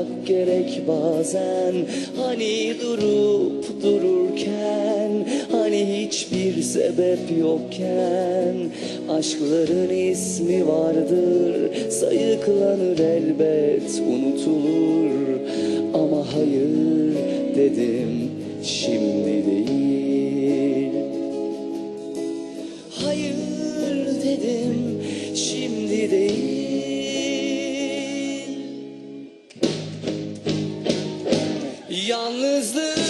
ağlamak gerek bazen. Hani durup dururken hani hiçbir sebep yokken. Aşkların ismi vardır sayıklanır elbet unutulur. Ama hayır dedim şimdi değil. Hayır dedim Yalnızlığı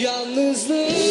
yalnızlığı